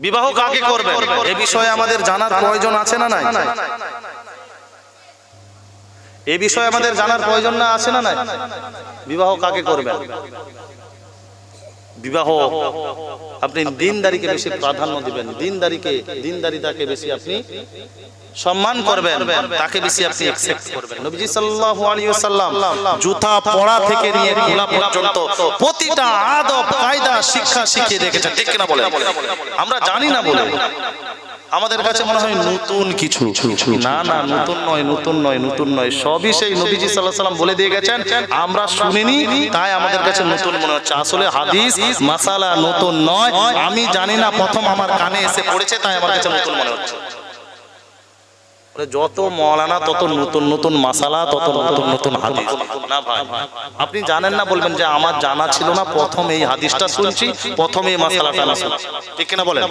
বিবাহ কাকে করবে এ বিষয়ে আমাদের জানার প্রয়োজন আছে না নাই? এ বিষয়ে আমাদের জানার প্রয়োজন না আছে না নাই? বিবাহ কাকে করবেন? বিবাহ আপনি দিনদারিকে বেশি প্রাধান্য দিবেন। দিনদারিকে দিনদারিতাকে বেশি আপনি সম্মান করবেন তাকে বেশি আপনি অ্যাকসেপ্ট করবেন। নবীজি সাল্লাল্লাহু আলাইহি ওয়াসাল্লাম জুতা পড়া থেকে নিয়ে খোলা পর্যন্ত প্রতিটা আদব কায়দা শিক্ষা শিখিয়ে দেখেছেন ঠিক কিনা বলেন? আমরা জানি না বলে। আমাদের কাছে মনে হয় নতুন কিছু। না না নতুন নয় নতুন নয় নতুন নয়। সবই সেই নবীজি সাল্লাহ সাল্লাম বলে দিয়ে গেছেন। আমরা শুনিনি তাই আমাদের কাছে নতুন মনে হচ্ছে। আসলে হাদিস মাসালা নতুন নয়। আমি জানি না প্রথম আমার কানে এসে পড়েছে তাই আমার কাছে নতুন মনে হচ্ছে। যত মৌলানা তত নতুন নতুন মাসালা তত নতুন নতুন হাদিস না ভাই আপনি জানেন না বলবেন যে আমার জানা ছিল না প্রথম এই হাদিসটা শুনছি প্রথম এই মাসালাটা না শুনছি ঠিক কিনা বলেন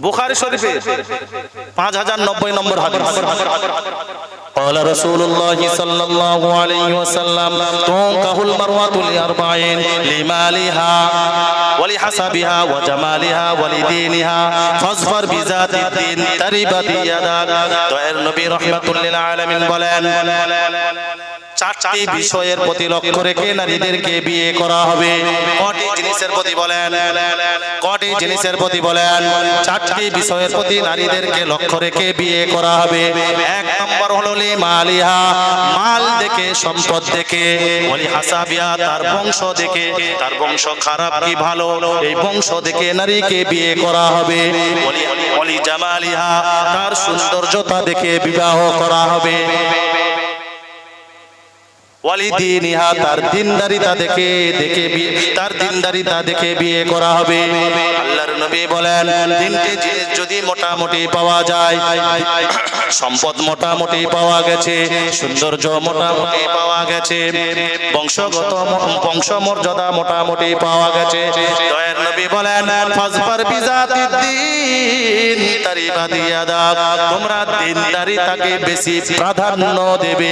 বুখারী শরীফে পাঁচ হাজার নব্বই নম্বর হাদিস قال رسول الله صلى الله عليه وسلم تنكح المرأة لأربعين لمالها ولحسبها وجمالها ولدينها فاظفر بذات الدين تربت يداك দয়ার নবী রহমাতুল লিল আলামিন বলেন চারটি বিষয়ের প্রতি লক্ষ্য রেখে নারীদেরকে বিয়ে করা হবে। কটি জিনিসের প্রতি বলেন। কটি জিনিসের প্রতি বলেন। চারটি বিষয়ের প্রতি নারীদেরকে লক্ষ্য রেখে বিয়ে করা হবে। এক নম্বর হলো মালিহা। মাল দেখে সম্পদ দেখে। ওলি হাসাবিয়া তার বংশ দেখে। তার বংশ খারাপ কি ভালো? এই বংশ দেখে নারীকে বিয়ে করা হবে। ওলি জামালিহা তার সৌন্দর্যতা দেখে বিবাহ করা হবে। ওয়ালিদিনিহা তার দিনদারিতা দেখে দেখে বিয়ে তার দিনদারিতা দেখে বিয়ে করা হবে। আল্লাহর নবী বলেন তিনটে জিনিস যদি মোটামুটি পাওয়া যায় সম্পদ মোটামুটি পাওয়া গেছে সৌন্দর্য মোটামুটি পাওয়া গেছে বংশগত ম- বংশমর্যাদা মোটামুটি পাওয়া গেছে। দয়ার নবী বলেন তোমরা দিনদারিতাকে বেশি প্রাধান্য দেবে।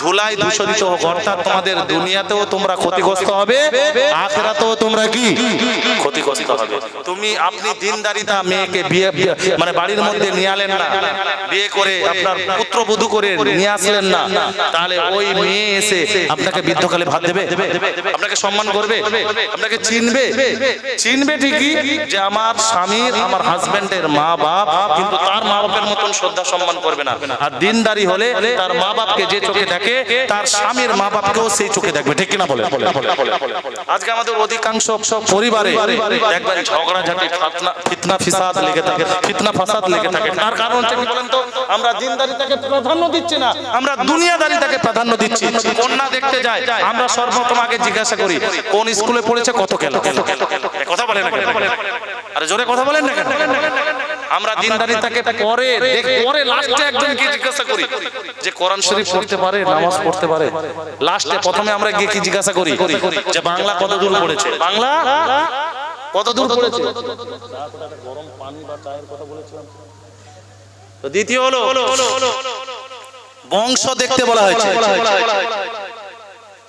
ধুলাই দূষণিত হোক অর্থাৎ তোমাদের দুনিয়াতেও তোমরা ক্ষতিগ্রস্ত হবে, আখেরাতেও তোমরা কি? ক্ষতিগ্রস্ত হবে। তুমি আপনি দিনদারিতা মেয়েকে বিয়ে মানে বাড়ির মধ্যে নিয়ে আলেন না, বিয়ে করে আপনার পুত্রবধূ করে নিয়ে আসলেন না, তাহলে ওই মেয়ে এসে আপনাকে বৃদ্ধকালে ভাত দেবে? আপনাকে সম্মান করবে? আপনাকে চিনবে? চিনবে ঠিকই যে আমার স্বামীর, আমার হাজবেন্ডের মা বাপ কিন্তু তার মা বাপের মতন শ্রদ্ধা সম্মান করবে না। আর দিনদারি হলে তার মা বাপকে যে চোখে দেখে তার স্বামীর মা বাপকেও সেই চোখে দেখবে। ঠিক কিনা বলে আজকে আমাদের অধিকাংশ পরিবারে ফিতনা ফিসাদ লেগে থাকে, ফিতনা, ফাসাদ লেগে থাকে। তার কারণ হচ্ছে কি বলেন তো? আমরা দিনদারিতাকে প্রাধান্য দিচ্ছি না, আমরা প্রাধান্য দিচ্ছি। কন্যা দেখতে যাই আমরা সর্বপ্রথম আগে জিজ্ঞাসা করি, কোন স্কুলে পড়েছে, কত কেন কথা বলেন না আরে জোরে কথা বলেন না আমরা দিনদারিতাকে পরে দেখ পরে লাস্টে একজন গিয়ে জিজ্ঞাসা করি যে কোরআন শরীফ পড়তে পারে নামাজ পড়তে পারে? লাস্টে প্রথমে আমরা গিয়ে কি জিজ্ঞাসা করি যে বাংলা কত দূর পড়েছে? বাংলা কত দূর পড়েছে? তো দ্বিতীয় হলো বংশ দেখতে বলা হয়েছে।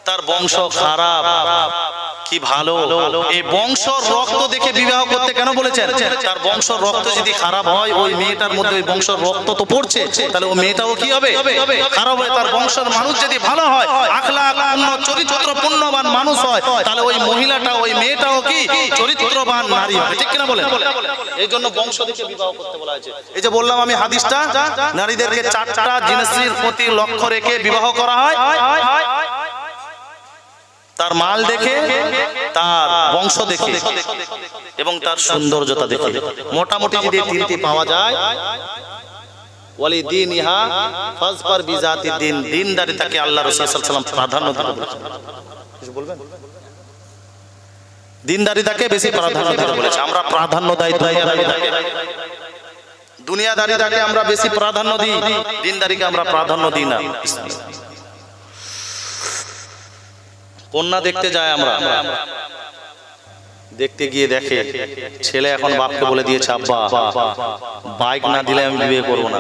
তার বংশ খারাপ। কি ভালো? এই বংশ রক্ত দেখে বিবাহ করতে কেন বলেছেন? তার বংশ রক্ত যদি খারাপ হয় ওই মেয়েটার মধ্যে ওই বংশ রক্ত তো পড়ছে তাহলে ওই মেয়েটাও কি হবে? খারাপ হয় তার বংশের মানুষ যদি ভালো হয় আখলাক চরিত্র পূর্ণবান মানুষ হয় তাহলে ওই মহিলাটা ওই মেয়েটাও কি চরিত্রবান নারী হবে? ঠিক কিনা বলেন? এই জন্য বংশ দেখে বিবাহ করতে বলা হয়েছে। এই যে বললাম আমি হাদিসটা নারীদেরকে চারটা জিনিসের প্রতি লক্ষ্য রেখে বিবাহ করা হয়। মাল দেখে, তার বংশ দেখে এবং তার সৌন্দর্যতা দেখে। মোটামুটি যদি তিনটি পাওয়া যায় ওয়ালি বিজাতি দিন তাকে প্রাধান্য দিনদারিতাকে বেশি প্রাধান্য বলেছে। আমরা প্রাধান্য আমরা বেশি প্রাধান্য দিই, দিনদারিকে আমরা প্রাধান্য দিই না। কন্যা দেখতে যায় আমরা। দেখতে গিয়ে দেখে, ছেলে এখন বাপকে বলে দিয়েছে, আব্বা, বাইক না দিলে আমি বিয়ে করব না।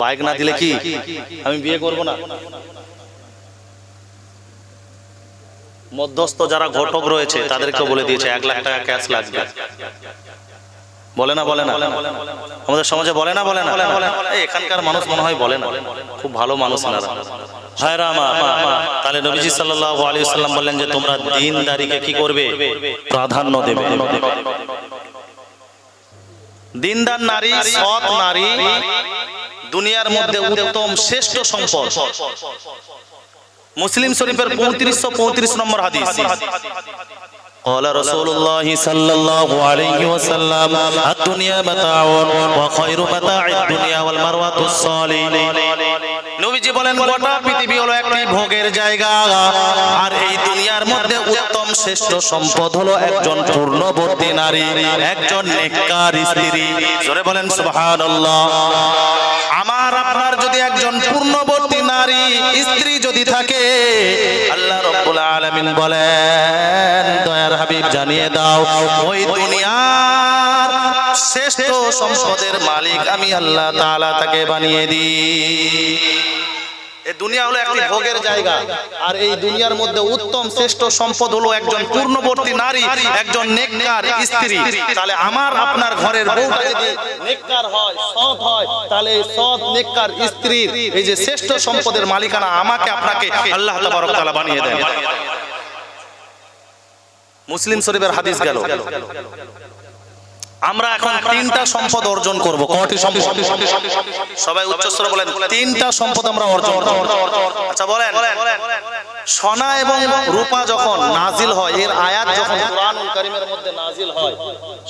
বাইক না দিলে কি? আমি বিয়ে করব না। মধ্যস্থ যারা ঘটক রয়েছে, তাদেরকে বলে দিয়েছে, এক লাখ টাকা ক্যাশ লাগবে। বলে না বলে না। আমাদের সমাজে বলে না বলে না। এখানকার মানুষ মনে হয় বলে না। খুব ভালো মানুষ এনারা। তাহলে যে তোমরা দিনদারিকে করবে? প্রাধান্য দেবে। দিনদার নারী, সৎ নারী দুনিয়ার মধ্যে উত্তম, শ্রেষ্ঠ সম্পদ। মুসলিম শরীফের পঁয়ত্রিশশো পঁয়ত্রিশ নম্বর হাদিস। قال رسول الله صلى الله عليه وسلم الدنيا متاع وخير متاع الدنيا والمروة الصالح নবীজি বলেন গোটা পৃথিবী হলো একটি ভোগের জায়গা আর এই দুনিয়ার মধ্যে উত্তম শ্রেষ্ঠ সম্পদ হলো একজন পূর্ণবর্তী নারী একজন নেককার স্ত্রী জোরে বলেন সুবহানাল্লাহ আমার আপনার যদি একজন পূর্ণবর্তী নারী স্ত্রী যদি থাকে, আল্লাহ রব্বুল আলামিন বলেন, দয়ার হাবিব জানিয়ে দাও, ওই দুনিয়ার শ্রেষ্ঠ সম্পদের মালিক আমি আল্লাহ তাআলা তাকে বানিয়ে দিই। দুনিয়া ভোগের জায়গা। আর এই দুনিয়ার মধ্যে উত্তম শ্রেষ্ঠ সম্পদ হলো একজন পূর্ণবর্তী নারী, একজন আপনার ঘরের তাহলে এই যে শ্রেষ্ঠ সম্পদের মালিকানা আমাকে আপনাকে আল্লাহ বানিয়ে দেন। মুসলিম শরীফের হাদিস গেল। আমরা এখন তিনটা সম্পদ অর্জন করব। কটি সম্পদ? সবাই উচ্চস্বরে বলেন তিনটা সম্পদ আমরা অর্জন করব। আচ্ছা বলেন। সোনা এবং রূপা যখন নাজিল হয় এর আয়াত যখন কোরআনুল কারীমের মধ্যে নাজিল হয়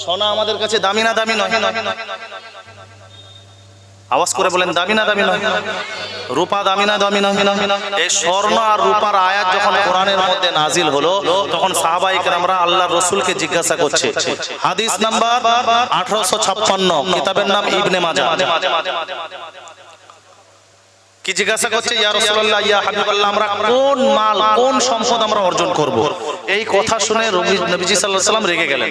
সোনা আমাদের কাছে দামি না দামি নয়? আওয়াজ করে বলেন, দামি না দামি না? রূপা, দামি না দামি না। এই স্বর্ণ আর রূপার আয়াত যখন কোরআনের মধ্যে নাজিল হলো, তখন সাহাবাই আমরা আল্লাহ রসুলকে জিজ্ঞাসা করছে, হাদিস নাম্বার আঠারোশো ছাপ্পান্ন, কিতাবের নাম ইবনে মাজা কি জিজ্ঞাসা করছে? ইয়া রাসূলুল্লাহ ইয়া হাবিবাল্লাহ আমরা কোন মাল কোন সম্পদ আমরা অর্জন করব? এই কথা শুনে নবীজি সাল্লাল্লাহু আলাইহি সাল্লাম রেগে গেলেন।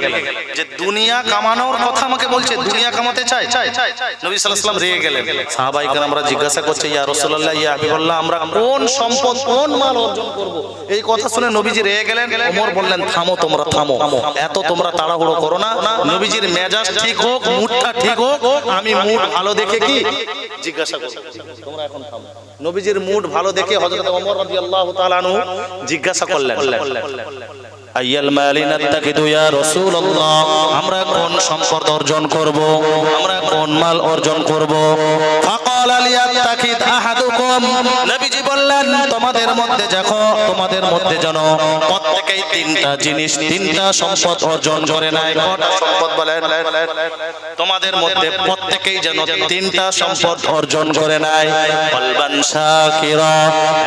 যে দুনিয়া কামানোর কথা আমাকে বলছে দুনিয়া কামাতে চাই নবী সাল্লাল্লাহু আলাইহি সাল্লাম রেগে গেলেন। সাহাবাই কেন আমরা জিজ্ঞাসা করছে ইয়া রাসূলুল্লাহ ইয়া হাবিবাল্লাহ আমরা কোন সম্পদ কোন মাল অর্জন করব? এই কথা শুনে নবীজি রেগে গেলেন। ওমর বললেন থামো তোমরা থামো এত তোমরা তাড়াহুড়ো করো না। নবীজির মেজাজ ঠিক হোক মুডটা ঠিক হোক। আমি মুড ভালো দেখে কি? জিজ্ঞাসা করব তোমরা এখন থামো নবীজির মুড ভালো দেখে হযরত ওমর রাদিয়াল্লাহু তাআলা আনহু জিজ্ঞাসা করলেন, আইয়াল মালিনা তাকিদু ইয়া রাসূলুল্লাহ, আমরা কোন সম্পদ অর্জন করব? আমরা কোন মাল অর্জন করব? আহাদুকুম তোমাদের মধ্যে দেখো, তোমাদের মধ্যে যেন প্রত্যেকই তিনটা জিনিস, তিনটা সম্পদ অর্জন করে নাই তোমাদের মধ্যে প্রত্যেকেই যেন তিনটা সম্পদ অর্জন করে নাই কলবান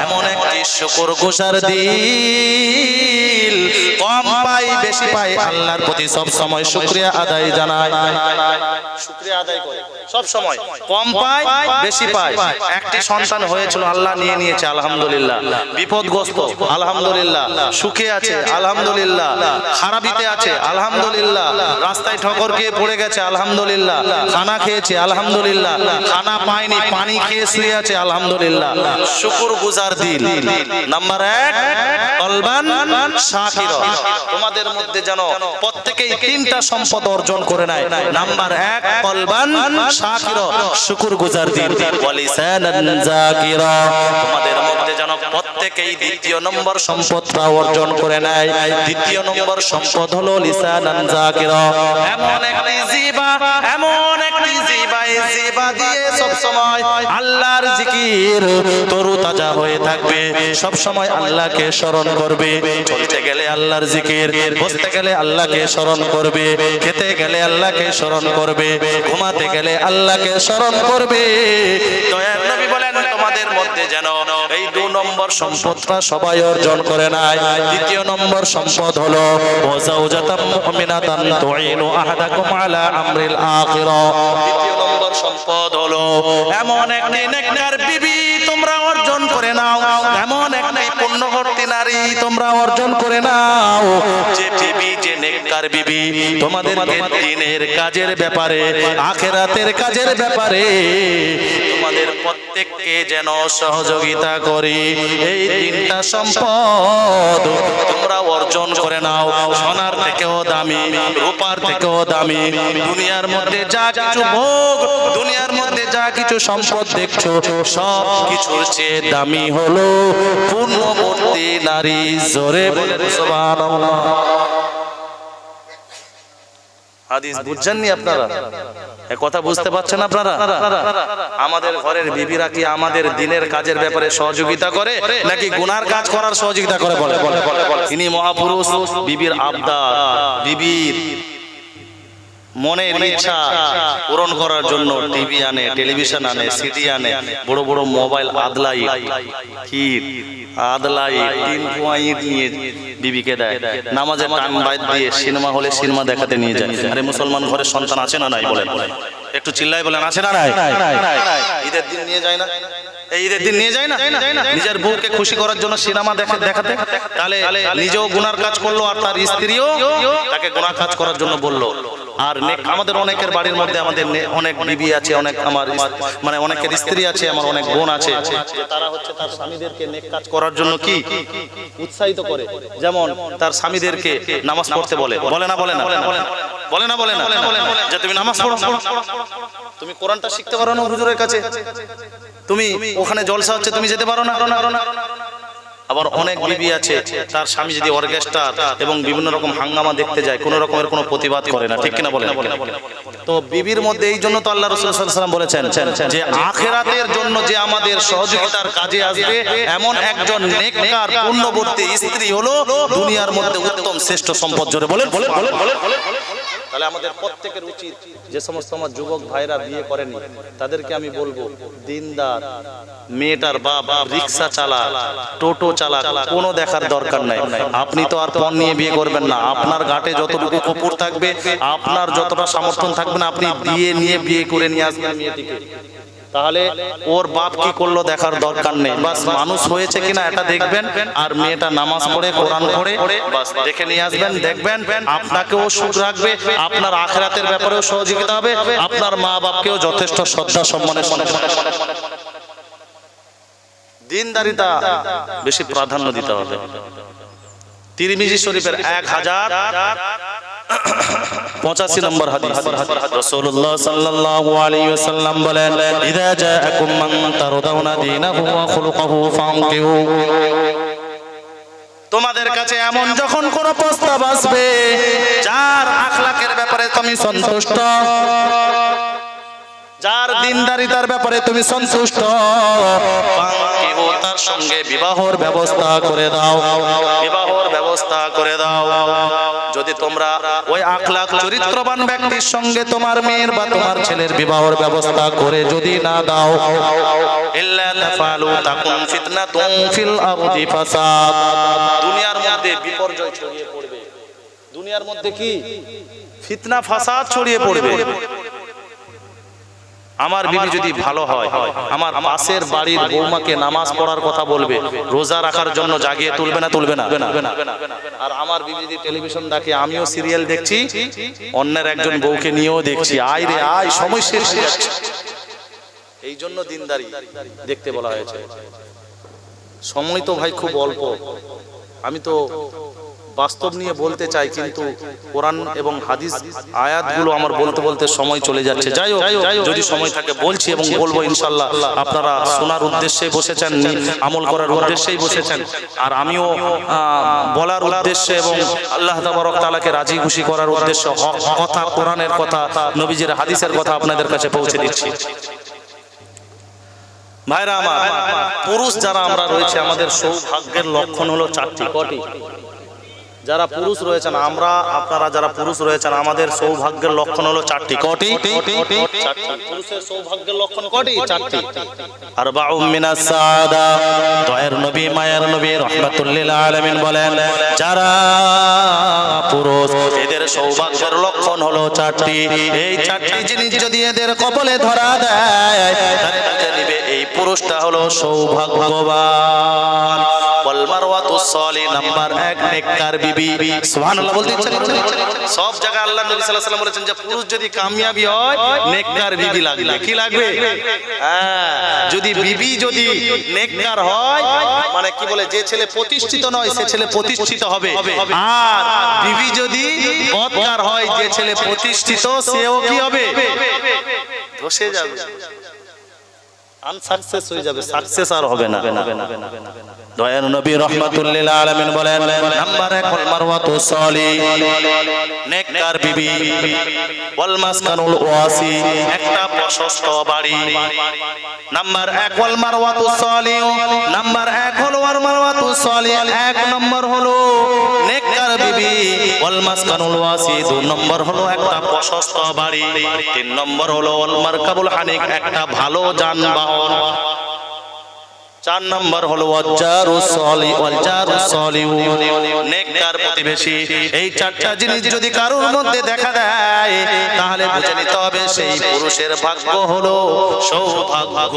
এমন একটি শুকর পাই বেশি পাই আল্লাহর প্রতি সব সময় শুকরিয়া আদায় জানায়। শুকরিয়া আদায় করে। সব সময়। কম পায় বেশি পায়। একটি সন্তান হয়েছিল আল্লাহ নিয়ে নিয়েছে আলহামদুলিল্লাহ। বিপদগ্রস্ত আলহামদুলিল্লাহ। সুখে আছে আলহামদুলিল্লাহ। খারাপিতে আছে আলহামদুলিল্লাহ। রাস্তায় ঠকর খেয়ে পড়ে গেছে আলহামদুলিল্লাহ। খানা খেয়েছে আলহামদুলিল্লাহ। খানা পায়নি পানি খেয়ে শুয়ে আছে আলহামদুলিল্লাহ। শুকুর গুজার দিল নাম্বার এক শাকির। তোমাদের মধ্যে যেন প্রত্যেকেই তিনটা সম্পদ অর্জন করে নেয়। নাম্বার এক কলবান শাকির শুকুর গুজার জাকিরা তোমাদের মধ্যে যেন প্রত্যেকেই দ্বিতীয় নম্বর সম্পদটা অর্জন করে নেয়। দ্বিতীয় নম্বর সম্পদ হলো লিসানান এমন একটি জিবা এমন একটি জিবা এই জিবা দিয়ে সব সময় আল্লাহর জিকির তরু তাজা হয়ে থাকবে। সব সময় আল্লাহকে স্মরণ করবে। চলতে গেলে আল্লাহর জিকির, বসতে গেলে আল্লাহকে স্মরণ করবে। খেতে গেলে আল্লাহকে স্মরণ করবে। ঘুমাতে গেলে আল্লাহকে স্মরণ করবে। দয়ার নবী বলেন তোমাদের মধ্যে যেন এই দু নম্বর সম্পদটা সবাই অর্জন করে নাই। দ্বিতীয় নম্বর সম্পদ হলো দ্বিতীয় নম্বর সম্পদ হলো, এমন একটি নেককার বিবি পুণ্যবর্তী নারী তোমরা অর্জন করে নাও। যে বিবি, যে নেককার বিবি তোমাদেরকে দিনের কাজের ব্যাপারে, আখেরাতের কাজের ব্যাপারে, তোমাদের প্রত্যেককে যেন সহযোগিতা করি। এই তিনটা সম্পদ, তোমরা অর্জন করে নাও। সোনার থেকেও দামি, রূপার থেকেও দামি। দুনিয়ার মধ্যে যা কিছু ভোগ, দুনিয়ার মধ্যে যা কিছু সম্পদ দেখছ, সব কিছুর চেয়ে দামি হলো পূর্ণবর্তী নারী। জোরে কথা বুঝতে পারছেন আপনারা? আমাদের ঘরের বিবিরা কি আমাদের দিনের কাজের ব্যাপারে সহযোগিতা করে, নাকি কাজ করার সহযোগিতা করে বলে? মহাপুরুষ, বিবির আবদার, বিবির মনের ইচ্ছা পূরণ করার জন্য টিভি আনে টেলিভিশন আনে সিডি আনে বড় বড় মোবাইল আদলাই কি আদলাই তিন ইট নিয়ে বিবিকে দেয়। নামাজের টান বাইর দিয়ে সিনেমা হলে সিনেমা দেখাতে নিয়ে যায়। আরে মুসলমান ঘরের সন্তান আছে না নাই বলেন? একটু চিল্লাই বলেন আছে না নাই? ঈদের দিন নিয়ে যায় না? এই ঈদের দিন নিয়ে যায় না? নিজের বউকে খুশি করার জন্য সিনেমা দেখে দেখাতে? তাহলে নিজেও গুনার কাজ করল আর তার স্ত্রীও তাকে গুনার কাজ করার জন্য বলল। আর নেক- আমাদের অনেকের বাড়ির মধ্যে আমাদের অনেক বিবি আছে অনেক আমার মানে অনেকের স্ত্রী আছে আমার অনেক বোন আছে। তারা হচ্ছে তার স্বামীদেরকে নেক কাজ করার জন্য কি? উৎসাহিত করে। যেমন তার স্বামীদেরকে নামাজ পড়তে বলে। বলে না বলে না বলে না। বলে না যে তুমি নামাজ পড়ো। তুমি কোরআনটা শিখতে পারো না হুজুরের কাছে? তুমি ওখানে জলসা হচ্ছে তুমি যেতে পারো না। আবার অনেক বিবি আছে, তার স্বামী যদি অর্কেস্ট্রার এবং বিভিন্ন রকম হাঙ্গামা দেখতে যায়, কোনো রকমের কোনো প্রতিবাদ করে না, ঠিক কিনা বলেন? তো বিবির মধ্যে এই জন্য তো আল্লাহ রসুল সাল্লাম বলেছেন যে আখেরাতের জন্য যে আমাদের সহযোগিতার কাজে আসবে, এমন একজন নেককার পূর্ণবর্তী স্ত্রী হলো দুনিয়ার মধ্যে উত্তম শ্রেষ্ঠ সম্পদ জোরে বলেন বলেন বলেন বলেন। তাহলে আমাদের প্রত্যেকের উচিত যে সমস্ত আমার যুবক ভাইরা বিয়ে করেনি, তাদেরকে আমি বলব, দিনদার, মেয়েটার বা বা রিক্সা চালা টোটো চালা কোনো দেখার দরকার নাই। আপনি তো আর পণ নিয়ে বিয়ে করবেন না। আপনার ঘাটে যতটুকু কুকুর থাকবে, আপনার যতটা সমর্থন থাকবে না, আপনি বিয়ে নিয়ে বিয়ে করে নিয়ে আসবেন মেয়েটিকে। তাহলে ওর বাপ কি করল দেখার দরকার নেই। বাস মানুষ হয়েছে কিনা এটা দেখবেন, আর মেয়েটা নামাজ পড়ে, কোরআন পড়ে, বাস দেখে নিয়ে আসবেন, দেখবেন, আপনাকেও সুখ রাখবে, আপনার আখেরাতের ব্যাপারেও সহযোগিতা হবে, আপনার মা বাপকেও যথেষ্ট শ্রদ্ধা সম্মানের দিনদারিতা বেশি প্রাধান্য দিতে হবে। তিরমিজি শরীফের এক হাজার পঁচাশি নম্বর হাদিস। রাসূলুল্লাহ সাল্লাল্লাহু আলাইহি ওয়াসাল্লাম বলেন তোমাদের কাছে এমন যখন কোন প্রস্তাব আসবে, যার আখলাকের ব্যাপারে তুমি সন্তুষ্ট যার দিনদারিতার ব্যাপারে তুমি সন্তুষ্ট তার সঙ্গে বিবাহর ব্যবস্থা করে দাও। বিবাহর ব্যবস্থা করে দাও। যদি তোমরা ওই আখলাক চরিত্রবান ব্যক্তির সঙ্গে তোমার মেয়ের বা তোমার ছেলের বিবাহর ব্যবস্থা করে যদি না দাও ইল্লা তাফালু তাকুন ফিতনাতুন ফিল আরদি ফাসাদ। দুনিয়ার মধ্যে বিপর্যয় ছড়িয়ে পড়বে। দুনিয়ার মধ্যে কি? ফিতনা ফাসাদ ছড়িয়ে পড়বে। আমার বিবি যদি ভালো হয় আমার পাশের বাড়ির বৌমাকে নামাজ পড়ার কথা বলবে রোজা রাখার জন্য জাগিয়ে তুলবে না তুলবে না। আর আমার বিবি যদি টেলিভিশন দেখে আমিও সিরিয়াল দেখছি অন্যের একজন বউকে নিয়েও দেখছি। আয় রে আয় সময় শেষ এই জন্য দিনদারি দেখতে বলা হয়েছে। সময় তো ভাই খুব অল্প। আমি তো বাস্তব নিয়ে বলতে চাই, কিন্তু কোরআন এবং হাদিস আয়াতগুলো আমার বলতে বলতে সময় চলে যাচ্ছে। যাই হোক, যদি সময় থাকে বলছি এবং বলব ইনশাল্লাহ আপনারা শোনার উদ্দেশ্যে বসেছেন আমল করার উদ্দেশ্যেই বসেছেন। আর আমিও বলার উদ্দেশ্যে এবং আল্লাহ তাবারক তাআলাকে রাজি খুশি করার উদ্দেশ্য কথা, কোরআনের কথা, নবীজির হাদিসের কথা আপনাদের কাছে পৌঁছে দিচ্ছি। ভাইরা আমার, পুরুষ যারা আমরা রয়েছে, আমাদের সৌভাগ্যের লক্ষণ হলো চারটি। কটি যারা পুরুষ রয়েছেন আমরা আপনারা যারা পুরুষ রয়েছেন আমাদের সৌভাগ্যের লক্ষণ হলো চারটি। কটি। পুরুষের সৌভাগ্যের লক্ষণ কটি? চারটি। আর মিনাস সাদা। দয়ের নবী মায়ের নবী রহমাতুল্লিল আলামিন বলেন যারা পুরুষ এদের সৌভাগ্যের লক্ষণ হলো চারটি। এই চারটি জিনিস যদি এদের কপালে ধরা দেয় এই পুরুষটা হলো সৌভাগ্যবান। ওয়াল মারওয়াতু সলি নাম্বার এক নেককার বিবি সুবহানাল্লাহ বলতে ইচ্ছা করছে? সব জায়গায় আল্লাহ নবী সাল্লাল্লাহু আলাইহি ওয়াসাল্লাম বলেছেন যে পুরুষ যদি কামিয়াবি হয় নেককার বিবি লাগবে। কি লাগবে? হ্যাঁ যদি বিবি যদি নেককার হয় মানে কি বলে যে ছেলে প্রতিষ্ঠিত নয় সে ছেলে প্রতিষ্ঠিত হবে। আর বিবি যদি বদকার হয় যে ছেলে প্রতিষ্ঠিত সেও কি হবে? ধসে যাবে। আনসাকসেস হয়ে যাবে সাকসেস আর হবে না। দয়ার নবী রহমাতুল্লিল আলামিন বলেন, নাম্বার 1 হল মারওয়াতু সলি, নেককার বিবি, ওয়াল মাসকানুল ওয়াসি, একটা প্রশস্ত বাড়ি। নাম্বার 1 হল মারওয়াতু সলি, নাম্বার 1 হল ওয়াল মারওয়াতু সলি, এক নম্বর হলো নেককার বিবি, ওয়াল মাসকানুল ওয়াসি দুই নম্বর হলো একটা প্রশস্ত বাড়ি, তিন নম্বর হলো ওয়াল মারকাবুল হানিক একটা ভালো যানবাহন। চার নম্বর হলো নেককার প্রতিবেশী। এই চারটা জিনিস যদি কারোর মধ্যে দেখা দেয়, তাহলে বুঝে নিতে হবে সেই পুরুষের ভাগ্য হলো সৌভাগ্য।